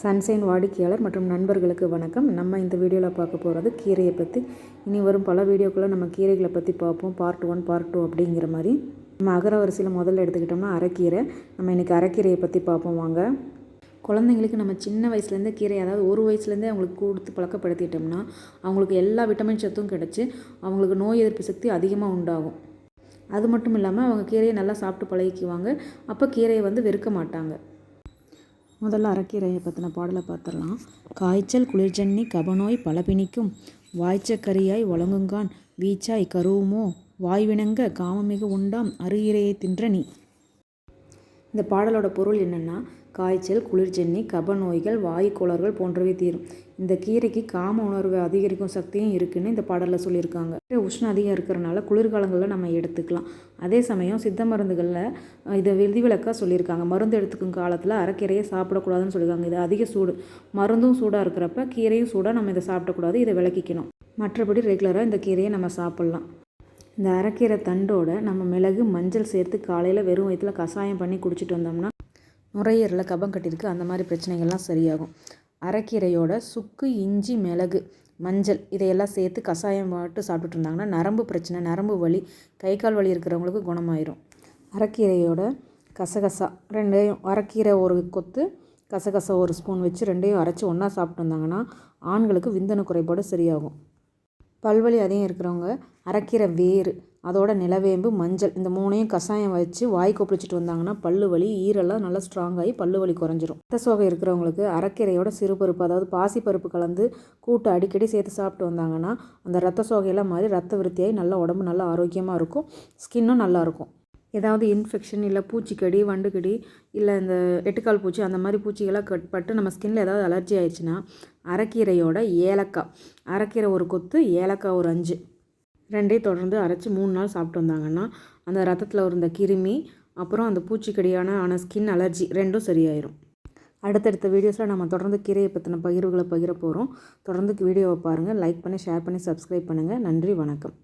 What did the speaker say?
Sunshine வாடிக்கையாளர் மற்றும் நண்பர்களுக்கு வணக்கம். நம்ம இந்த வீடியோவில் பார்க்க போகிறது கீரையை பற்றி இனி வரும் பல வீடியோக்குள்ளே நம்ம கீரைகளை பற்றி பார்ப்போம். பார்ட் ஒன் பார்ட் டூ அப்படிங்கிற மாதிரி. நம்ம அகர வரிசையில் முதல்ல எடுத்துக்கிட்டோம்னா அரைக்கீரை. நம்ம இன்றைக்கி அரைக்கீரையை பற்றி பார்ப்போம் வாங்க. குழந்தைங்களுக்கு நம்ம சின்ன வயசுலேருந்தே கீரை அதாவது ஒரு வயசுலேருந்தே அவங்களுக்கு கொடுத்து பழக்கப்படுத்திட்டோம்னா அவங்களுக்கு எல்லா விட்டமின் சத்தும் கிடச்சி அவங்களுக்கு நோய் எதிர்ப்பு சக்தி அதிகமாக உண்டாகும். அது மட்டும் இல்லாமல் அவங்க கீரையை நல்லா சாப்பிட்டு பழகிக்குவாங்க. அப்போ கீரையை வந்து வெறுக்க மாட்டாங்க. முதல்ல அரைக்கீரையை பற்றின பாடலை பார்த்துடலாம். காய்ச்சல் குளிர்ஜன்னி கபநோய் பலபிணிக்கும் வாய்ச்சக்கரியாய் வழங்குங்கான் வீச்சாய் கருவுமோ வாய்வினங்க காமமிகு உண்டாம் அருகீரையை தின்ற நீ இந்த பாடலோட பொருள் என்னென்னா காய்ச்சல் குளிர்ஜன்னி கபநோய்கள் வாயு கோளாறுகள் போன்றவை தீரும். இந்த கீரைக்கு காம உணர்வை அதிகரிக்கும் சக்தியும் இருக்குன்னு இந்த பாடலில் சொல்லியிருக்காங்க. உஷ்ணம் அதிகம் இருக்கிறனால குளிர்காலங்களில் நம்ம எடுத்துக்கலாம். அதே சமயம் சித்த மருந்துகளில் இதை விதிவிலக்காக சொல்லியிருக்காங்க. மருந்து எடுத்துக்கும் காலத்தில் அரைக்கீரையை சாப்பிடக்கூடாதுன்னு சொல்லியிருக்காங்க. இது அதிக சூடு. மருந்தும் சூடாக இருக்கிறப்ப கீரையும் சூடாக நம்ம இதை சாப்பிடக்கூடாது இதை விளக்கிக்கணும். மற்றபடி ரெகுலராக இந்த கீரையை நம்ம சாப்பிட்லாம். இந்த அரைக்கீரை தண்டோட நம்ம மிளகு மஞ்சள் சேர்த்து காலையில் வெறும் வயிற்றில் கஷாயம் பண்ணி குடிச்சிட்டு வந்தோம்னா நுரையீரலில் கபம் கட்டியிருக்கு. அந்த மாதிரி பிரச்சனைகள்லாம் சரியாகும். அரைக்கீரையோட சுக்கு இஞ்சி மிளகு மஞ்சள் இதையெல்லாம் சேர்த்து கஷாயம் மட்டும் சாப்பிட்டுட்டு இருந்தாங்கன்னா நரம்பு பிரச்சனை நரம்பு வலி கை கால் வலி இருக்கிறவங்களுக்கு குணமாயிரும். அரைக்கீரையோட கசகசா ரெண்டையும் அரைக்கீரை ஒரு கொத்து கசகசா ஒரு ஸ்பூன் வச்சு ரெண்டையும் அரைச்சி ஒன்றா சாப்பிட்டு வந்தாங்கன்னா ஆண்களுக்கு விந்தணு குறைபாடு சரியாகும். பல்வலி அதிகம் இருக்கிறவங்க அரைக்கீரை வேர் அதோட நிலவேம்பு மஞ்சள் இந்த மூணையும் கஷாயம் வச்சு வாய் கொப்பளிச்சிட்டு வந்தாங்கன்னா பல்லு வலி ஈரெல்லாம் நல்லா ஸ்ட்ராங் ஆகி பல்லு வலி குறைஞ்சிரும். ரத்த சோகை இருக்கிறவங்களுக்கு அரைக்கீரையோட சிறுபருப்பு அதாவது பாசிப்பருப்பு கலந்து கூட்டு அடிக்கடி சேர்த்து சாப்பிட்டு வந்தாங்கன்னா அந்த ரத்த சோகையெல்லாம் மாதிரி ரத்த விருத்தியாகி நல்லா உடம்பு நல்லா ஆரோக்கியமாக இருக்கும். ஸ்கின்னும் நல்லாயிருக்கும் ஏதாவது இன்ஃபெக்ஷன் இல்லை பூச்சிக்கடி வண்டுக்கடி இல்லை இந்த எட்டுக்கால் பூச்சி அந்த மாதிரி பூச்சிகளாக கட் பட்டு நம்ம ஸ்கின்னில் ஏதாவது அலர்ஜி ஆயிடுச்சுன்னா அரைக்கீரையோட ஏலக்காய். அரைக்கீரை ஒரு கொத்து ஏலக்காய் ஒரு அஞ்சு. ரெண்டே தொடர்ந்து அரைச்சி மூணு நாள் சாப்பிட்டு வந்தாங்கன்னா அந்த ரத்தத்தில் இருந்த கிருமி அப்புறம் அந்த பூச்சிக்கடியான ஆன ஸ்கின் அலர்ஜி ரெண்டும் சரியாயிரும். அடுத்தடுத்த வீடியோஸில் நம்ம தொடர்ந்து கீரையை பற்றின பகிர்வுகளை பகிர போகிறோம் தொடர்ந்து வீடியோவை பாருங்கள் லைக் பண்ணி ஷேர் பண்ணி சப்ஸ்கிரைப் பண்ணுங்கள் நன்றி வணக்கம்.